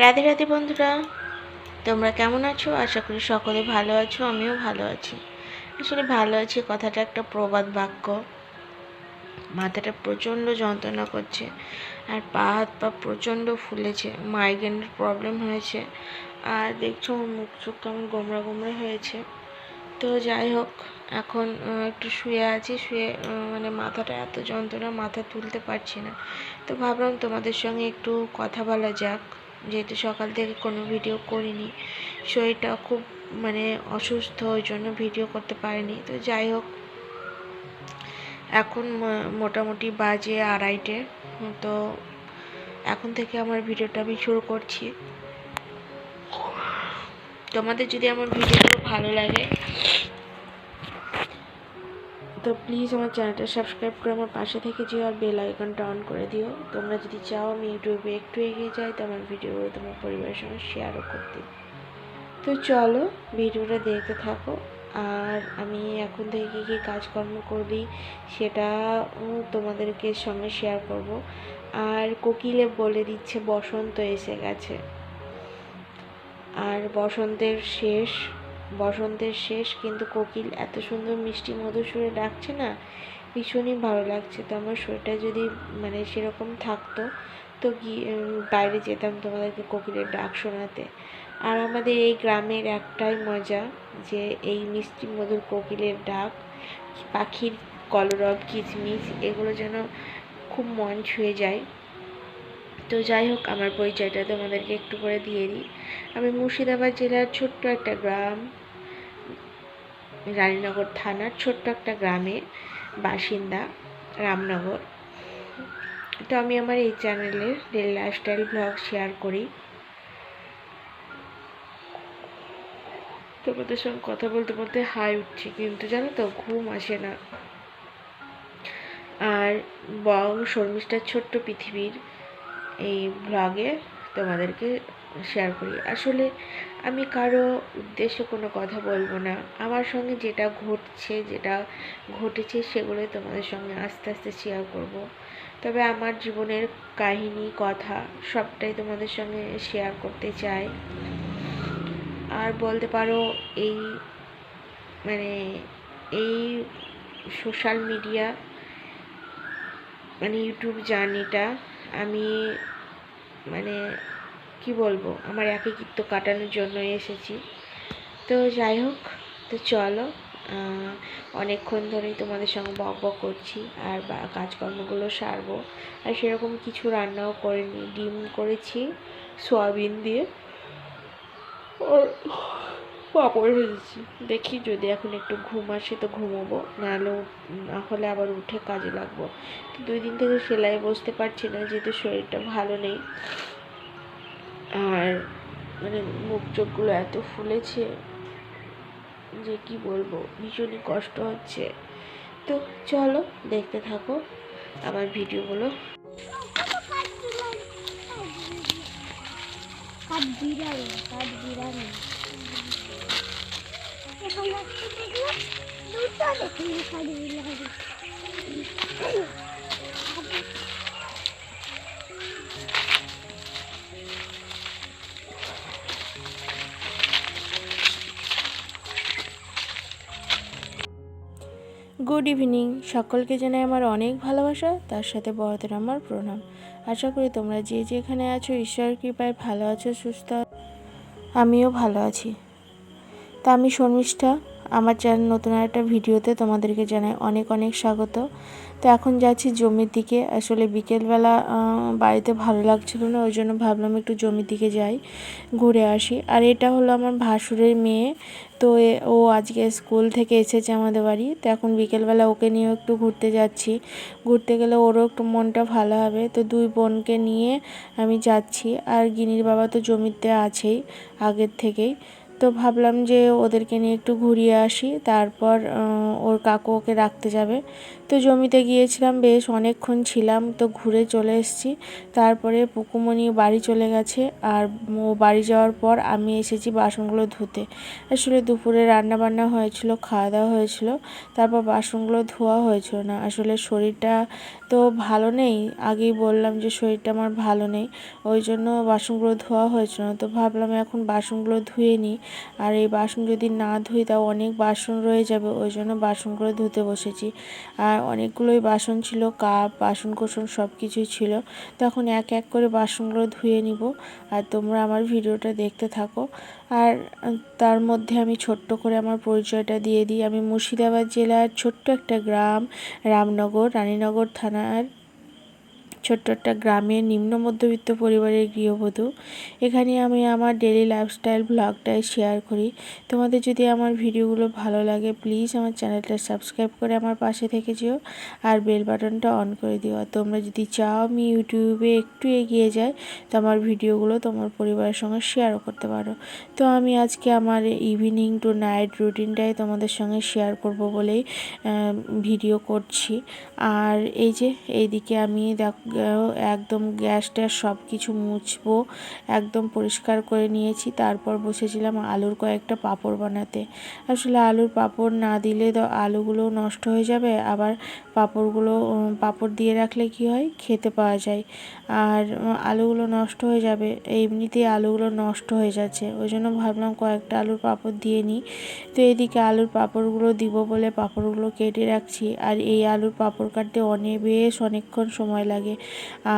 রাধে রাধে বন্ধুরা, তোমরা কেমন আছো? আশা করি সকলে ভালো আছো, আমিও ভালো আছি। আসলে ভালো আছি, কথাটা একটা প্রবাদ বাক্য। মাথাটা প্রচণ্ড যন্ত্রণা করছে, আর পা হাত পা প্রচণ্ড ফুলেছে মাইগ্রেনের প্রবলেম হয়েছে, আর দেখছ মুখ চোখ কেমন গোমরা গোমরা হয়েছে। তো যাই হোক, এখন একটু শুয়ে আছি, শুয়ে মানে মাথাটা এত যন্ত্রণা, মাথা তুলতে পারছি না। তো ভাবলাম তোমাদের সঙ্গে একটু কথা বলা যাক। যেহেতু সকাল থেকে কোনো ভিডিও করিনি শরীরটা খুব মানে অসুস্থ ওই জন্য ভিডিও করতে পারিনি। তো যাই হোক, এখন মোটামুটি বাজে আড়াইটে, তো এখন থেকে আমার ভিডিওটা আমি শুরু করছি। তোমাদের যদি আমার ভিডিওগুলো ভালো লাগে তো প্লিজ আমার চ্যানেলটা সাবস্ক্রাইব করে আমার পাশে থেকে যেও আর বেল আইকনটা অন করে দিও। তোমরা যদি চাও আমি ইউটিউবে একটু এগিয়ে যাই, তো আমার ভিডিওগুলো তোমার পরিবারের সঙ্গে শেয়ারও করতে তো চলো ভিডিওটা দেখতে থাকো। আর আমি এখন থেকে কী কী কাজকর্ম করি সেটা তোমাদেরকে সঙ্গে শেয়ার করব। আর কোকিলে বলে দিচ্ছে, বসন্ত এসে গেছে। আর বসন্তের শেষ বসন্তের শেষ, কিন্তু কোকিল এত সুন্দর মিষ্টি মধুর সুরে ডাকছে না, ভীষণই ভালো লাগছে। তো আমার শরীরটা যদি মানে সেরকম থাকতো, তো গিয়ে বাইরে যেতাম তোমাদেরকে কোকিলের ডাক শোনাতে। আর আমাদের এই গ্রামের একটাই মজা যে এই মিষ্টি মধুর কোকিলের ডাক, পাখির কলরব, কিচমিচ, এগুলো যেন খুব মন ছুঁয়ে যায়। তো যাই হোক, আমার পরিচয়টা তোমাদেরকে একটু করে দিয়ে দিই। আমি মুর্শিদাবাদ জেলার ছোট্ট একটা গ্রাম। রানীনগর থানার ছোট্ট একটা গ্রামে বাসিন্দা রামনগর। তো আমি আমার এই চ্যানেলে ডেলি লাইফস্টাইল ব্লগ শেয়ার করি। তোমাদের সঙ্গে কথা বলতে বলতে হাই উঠছে, কিন্তু জানো তো ঘুম আসে না। আর বং শর্মিষ্ঠার ছোট্ট পৃথিবীর এই ব্লগে তোমাদেরকে শেয়ার করি। আসলে আমি কারও উদ্দেশ্যে কোনো কথা বলব না। আমার সঙ্গে যেটা ঘটছে, যেটা ঘটেছে সেগুলোই তোমাদের সঙ্গে আস্তে আস্তে শেয়ার করব। তবে আমার জীবনের কাহিনী, কথা সবটাই তোমাদের সঙ্গে শেয়ার করতে চাই। আর বলতে পারো, এই মানে এই সোশ্যাল মিডিয়া মানে ইউটিউব জার্নিটা আমি মানে কি বলব, আমার একাকিত্ব কাটানোর জন্য এসেছি। তো যাই হোক, তো চলো অনেকক্ষণ ধরেই তোমাদের সঙ্গে বক বক করছি আর কাজকর্মগুলো সারবো। আর সেরকম কিছু রান্নাও করিনি, ডিম করেছি, সয়াবিন দিয়ে। আর পাঁপড় হয়েছি। দেখি যদি এখন একটু ঘুম আসে তো ঘুমোবো, নাহলে না হলে আবার উঠে কাজে লাগবো। দুই দিন থেকে সেলাই বসতে পারছি না, যেহেতু শরীরটা ভালো নেই। আর মানে মুখ চোখগুলো এত ফুলেছে যে কি বলব, ভীষণই কষ্ট হচ্ছে। তো চলো দেখতে থাকো আমার ভিডিওগুলো। কাঠ বিড়াল কাঠ বিড়াল। গুড ইভিনিং সকলকে জানাই আমার অনেক ভালোবাসা, তার সাথে বড়দের আমার প্রণাম। আশা করি তোমরা যে যেখানে আছো, ঈশ্বরের কৃপায় ভালো আছো, সুস্থ আমিও ভালো আছি। তা আমি শর্মিষ্ঠা, আমার চ্যানেল নতুন একটা ভিডিওতে তোমাদেরকে জানাই অনেক অনেক স্বাগত। তো এখন যাচ্ছি জমির দিকে। আসলে বিকেলবেলা বাড়িতে ভালো লাগছিল না, ওই জন্য ভাবলাম একটু জমির দিকে যাই, ঘুরে আসি। আর এটা হলো আমার ভাসুরের মেয়ে। তো ও আজকে স্কুল থেকে এসেছে আমাদের বাড়ি। তো এখন বিকেলবেলা ওকে নিয়েও একটু ঘুরতে যাচ্ছি। ঘুরতে গেলে ওরও একটু মনটা ভালো হবে। তো দুই বোনকে নিয়ে আমি যাচ্ছি। আর গিনির বাবা তো জমিতে আছেই আগের থেকেই। তো ভাবলাম যে ওদেরকে নিয়ে একটু ঘুরিয়ে আসি তারপর ওর কাকু ওকে রাখতে যাবে। তো জমিতে গিয়েছিলাম, বেশ অনেকক্ষণ ছিলাম, তো ঘুরে চলে এসেছি। তারপরে পুকুমণি বাড়ি চলে গেছে আর ও বাড়ি যাওয়ার পর আমি এসেছি বাসনগুলো ধুতে। আসলে দুপুরে রান্না বান্না হয়েছিল খাওয়া দাওয়া হয়েছিল, তারপর বাসনগুলো ধোয়া হয়েছিল না। আসলে শরীরটা তো ভালো নেই, আগেই বললাম যে শরীরটা আমার ভালো নেই, ওই জন্য বাসনগুলো ধোয়া হয়েছিল না। তো ভাবলাম এখন বাসনগুলো ধুয়ে নিই, আর এই বাসন যদি না ধুই তাও অনেক বাসন রয়ে যাবে, ওই জন্য বাসনগুলো ধুতে বসেছি। আর অনেকগুলোই বাসন ছিল, কাপ বাসন কোসন সব কিছুই ছিল। তখন এক এক করে বাসনগুলো ধুয়ে নিব আর তোমরা আমার ভিডিওটা দেখতে থাকো। আর তার মধ্যে আমি ছোট্ট করে আমার পরিচয়টা দিয়ে দিই। আমি মুর্শিদাবাদ জেলার ছোট্ট একটা গ্রাম, রামনগর, রানীনগর থানার ছোট্ট একটা গ্রামের নিম্ন মধ্যবিত্ত পরিবারের গৃহবধূ। এখানে আমি আমার ডেলি লাইফস্টাইল ব্লগটাই শেয়ার করি। তোমাদের যদি আমার ভিডিওগুলো ভালো লাগে প্লিজ আমার চ্যানেলটা সাবস্ক্রাইব করে আমার পাশে থেকে যেও আর বেল বাটনটা অন করে দিও। আর তোমরা যদি চাও আমি ইউটিউবে একটু এগিয়ে যাই, তো আমার ভিডিওগুলো তোমার পরিবারের সঙ্গে শেয়ারও করতে পারো। তো আমি আজকে আমার ইভিনিং টু নাইট রুটিনটাই তোমাদের সঙ্গে শেয়ার করব বলেই ভিডিও করছি। আর এই যে, এইদিকে আমি একদম গ্যাস ট্যাস সব কিছু মুছবো, একদম পরিষ্কার করে নিয়েছি। তারপর বসেছিলাম আলুর কয়েকটা পাঁপড় বানাতে। আসলে আলুর পাঁপড় না দিলে তো আলুগুলো নষ্ট হয়ে যাবে। আবার পাঁপড়গুলো পাঁপড় দিয়ে রাখলে কি হয়? খেতে পাওয়া যায়। আর আলুগুলো নষ্ট হয়ে যাবে। এমনিতেই আলুগুলো নষ্ট হয়ে যাচ্ছে। ওই জন্য ভাবলাম কয়েকটা আলুর পাঁপড় দিয়ে নিই। তো এদিকে আলুর পাঁপড়গুলো দিব বলে পাঁপড়গুলো কেটে রাখছি। আর এই আলুর পাঁপড় কাটতে অনেক বেশ অনেকক্ষণ সময় লাগে।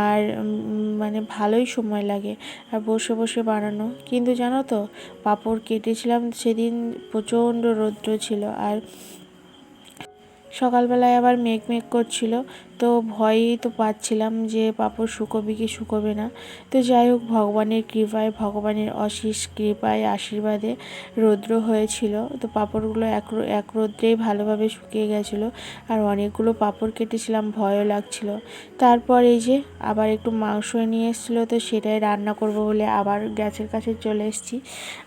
আর মানে ভালোই সময় লাগে আর বসে বসে বানানো। কিন্তু জানো তো, পাঁপড় কেটেছিলাম সেদিন প্রচণ্ড রৌদ্র ছিল আর সকালবেলায় আবার মেঘ মেঘ করছিল, তো ভয়ই তো পাচ্ছিলাম যে পাঁপড় শুকোবে কি শুকোবে না। তো যাই হোক, ভগবানের কৃপায়, ভগবানের অশেষ কৃপায়, আশীর্বাদে রৌদ্র হয়েছিল। তো পাঁপড়গুলো এক এক রৌদ্রেই ভালোভাবে শুকিয়ে গেছিল আর অনেকগুলো পাঁপড় কেটেছিলাম, ভয়ও লাগছিল। তারপর এই যে আবার একটু মাংস নিয়ে এসেছিল, তো সেটাই রান্না করব বলে আবার গ্যাসের কাছে চলে এসেছি।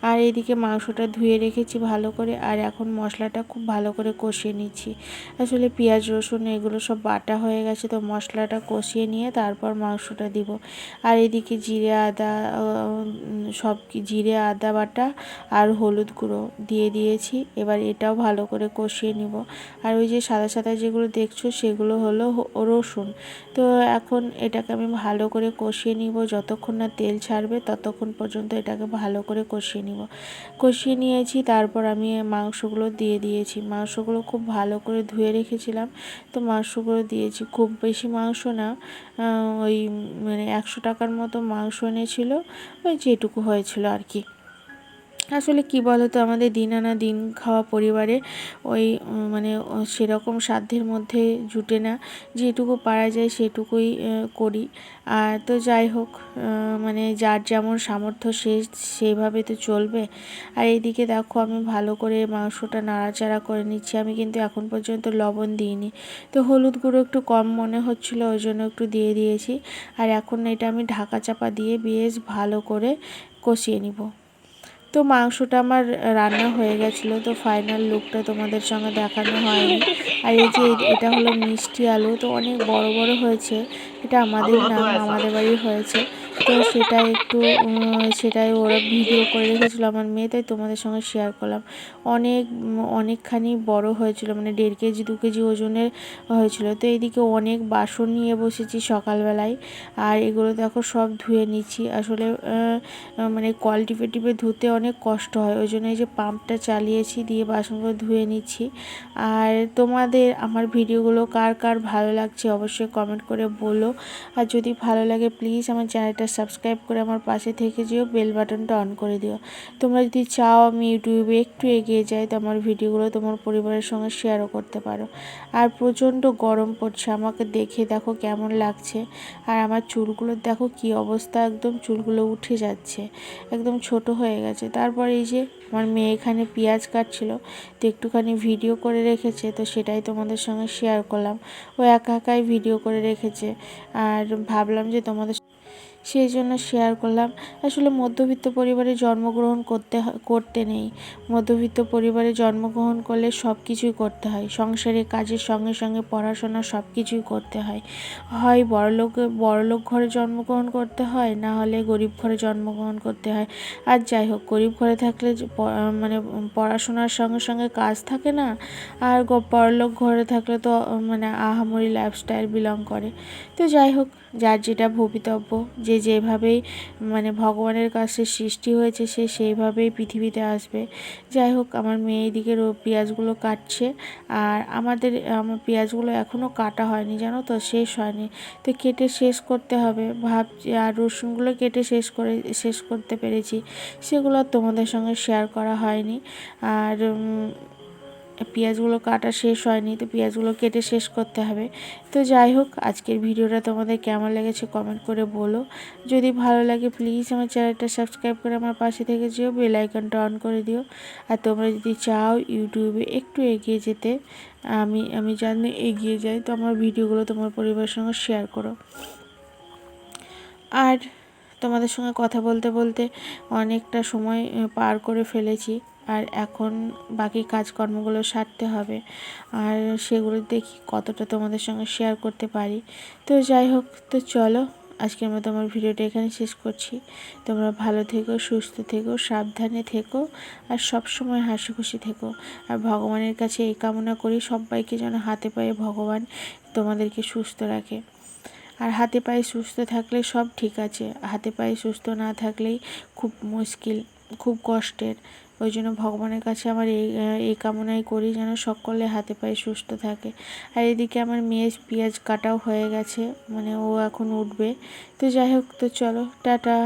আর এইদিকে মাংসটা ধুয়ে রেখেছি ভালো করে, আর এখন মশলাটা খুব ভালো করে কষিয়ে নিচ্ছি। আসলে পেঁয়াজ, রসুন এগুলো সব বাটা হয়ে গেছে, তো মশলাটা কষিয়ে নিয়ে তারপর মাংসটা দিব। আর এদিকে জিরে, আদা সব জিরে, আদা বাটা আর হলুদ গুঁড়ো দিয়ে দিয়েছি। এবার এটাও ভালো করে কষিয়ে নিব। আর ওই যে সাদা সাদা যেগুলো দেখছ সেগুলো হলো রসুন। তো এখন এটাকে আমি ভালো করে কষিয়ে নিব। যতক্ষণ না তেল ছাড়বে ততক্ষণ পর্যন্ত এটাকে ভালো করে কষিয়ে নিব। কষিয়ে নিয়েছি, তারপর আমি মাংসগুলো দিয়ে দিয়েছি। মাংসগুলো খুব ভালো করে ধুয়ে রেখেছিলাম। তো মাংসগুলো দিয়েছি। খুব বেশি মাংস না ওই মানে একশো টাকার মতো মাংস এনেছিলো। ওই যেটুকু হয়েছিল আর কি। আসলে কি বলতো, আমাদের দিন আনা দিন খাওয়া পরিবারে ওই মানে সেরকম সাধ্যের মধ্যে জুটে না। যেটুকু পারা যায় সেটুকুই করি। আর তো যাই হোক মানে যার যেমন সামর্থ্য সে সেইভাবে তো চলবে। আর এইদিকে দেখো, আমি ভালো করে মাংসটা নাড়াচাড়া করে নিচ্ছি। আমি কিন্তু এখন পর্যন্ত লবণ দিইনি। তো হলুদ গুঁড়ো একটু কম মনে হচ্ছিল, ওই জন্য একটু দিয়ে দিয়েছি। আর এখন এটা আমি ঢাকা চাপা দিয়ে বেশ ভালো করে কষিয়ে নিব। তো মাংসটা আমার রান্না হয়ে গেছিল, তো ফাইনাল লুকটা তোমাদের সঙ্গে দেখানো হয়নি। আর এই যে এটা হলো মিষ্টি আলু, তো অনেক বড় বড় হয়েছে। এটা আমাদের না আমাদের বাড়ি হয়েছে। তো সেটা একটু সেটাই ওরা ভিডিও করে রেখেছিলো আমার মেয়ে, তাই তোমাদের সঙ্গে শেয়ার করলাম। অনেক, অনেকখানি বড় হয়েছিল মানে দেড় কেজি, দু কেজি ওজনের হয়েছিল। তো এইদিকে অনেক বাসন নিয়ে বসেছি সকালবেলায়, আর এগুলো দেখো সব ধুয়ে নিচ্ছি। আসলে মানে কল টিপে টিপে ধুতে অনেক কষ্ট হয়, ওই জন্য এই যে পাম্পটা চালিয়েছি দিয়ে বাসনগুলো ধুয়ে নিচ্ছি। আর তোমাদের আমার ভিডিওগুলো কার কার ভালো লাগছে অবশ্যই কমেন্ট করে বলো। আর যদি ভালো লাগে প্লিজ আমার চ্যানেলটা সাবস্ক্রাইব করে আমার পাশে থেকে যেও, বেল বাটনটা অন করে দিও। তোমরা যদি চাও আমি ইউটিউবে একটু এগিয়ে যাই, তো আমার ভিডিওগুলো তোমার পরিবারের সঙ্গে শেয়ারও করতে পারো। আর প্রচণ্ড গরম পড়ছে, আমাকে দেখে দেখো কেমন লাগছে। আর আমার চুলগুলো দেখো কি অবস্থা, একদম চুলগুলো উঠে যাচ্ছে, একদম ছোট হয়ে গেছে। তারপর এই যে আমার মেয়ে এখানে পেঁয়াজ কাটছিল, তো একটুখানি ভিডিও করে রেখেছে, তো সেটাই তোমাদের সঙ্গে শেয়ার করলাম। ও একা একাই ভিডিও করে রেখেছে, আর ভাবলাম যে তোমাদের সেই জন্য শেয়ার করলাম। আসলে মধ্যবিত্ত পরিবারে জন্মগ্রহণ করতে করতে নেই। মধ্যবিত্ত পরিবারে জন্মগ্রহণ করলে সব কিছুই করতে হয়। সংসারে কাজের সঙ্গে সঙ্গে পড়াশোনা সব কিছুই করতে হয়। হয় বড়লোক বড়লোক ঘরে জন্মগ্রহণ করতে হয়, না হলে গরিব ঘরে জন্মগ্রহণ করতে হয়। আর যাই হোক, গরিব ঘরে থাকলে মানে পড়াশোনার সঙ্গে সঙ্গে কাজ থাকে না। আর বড়লোক ঘরে থাকলে তো মানে আহামরি লাইফস্টাইল বিলং করে। তো যাই হোক যার যেটা ভবিতব্য, যে যেভাবেই মানে ভগবানের কাছে সৃষ্টি হয়েছে, সে সেইভাবেই পৃথিবীতে আসবে। যাই হোক, আমার মেয়ে এদিকে পেঁয়াজগুলো কাটছে। আর আমাদের, আমার পেঁয়াজগুলো এখনও কাটা হয়নি, জানো তো? শেষ হয়নি। তো কেটে শেষ করতে হবে। ভাবছি, আর রসুনগুলো কেটে শেষ করে, শেষ করতে পেরেছি। সেগুলো তোমাদের সঙ্গে শেয়ার করা হয়নি। আর পেঁয়াজগুলো কাটা শেষ হয়নি, তো পেঁয়াজগুলো কেটে শেষ করতে হবে। তো যাই হোক, আজকের ভিডিওটা তোমাদের কেমন লেগেছে কমেন্ট করে বলো। যদি ভালো লাগে প্লিজ আমার চ্যানেলটা সাবস্ক্রাইব করে আমার পাশে থেকে যেও বেল আইকনটা অন করে দিও। আর তোমরা যদি চাও ইউটিউবে একটু এগিয়ে যেতে, আমি আমি জানি এগিয়ে যাই, তো আমার ভিডিওগুলো তোমার পরিবারের সঙ্গে শেয়ার করো। আর তোমাদের সঙ্গে কথা বলতে বলতে অনেকটা সময় পার করে ফেলেছি। আর এখন বাকি কাজকর্মগুলো সারতে হবে। আর সেগুলো দেখি কতটা তোমাদের সঙ্গে শেয়ার করতে পারি। তো যাই হোক, তো চলো, আজকের মতো আমার ভিডিওটা এখানে শেষ করছি। তোমরা ভালো থেকো, সুস্থ থেকো, সাবধানে থেকো, আর সব সময় হাসি খুশি থেকো। আর ভগবানের কাছে এই কামনা করি, সবাইকে যেন হাতে পায়ে ভগবান তোমাদেরকে সুস্থ রাখে। আর হাতে পায়ে সুস্থ থাকলে সব ঠিক আছে, হাতে পায়ে সুস্থ না থাকলেই খুব মুশকিল, খুব কষ্টের। ওই জন্য ভগবানের কাছে আমার এই এই কামনাই করি যেন সকলে হাতে পায়ে সুস্থ থাকে। আর এদিকে আমার মেয়ে পেঁয়াজ কাটাও হয়ে গেছে মানে ও এখন উঠবে। তো যাই হোক, তো চলো, টাটা।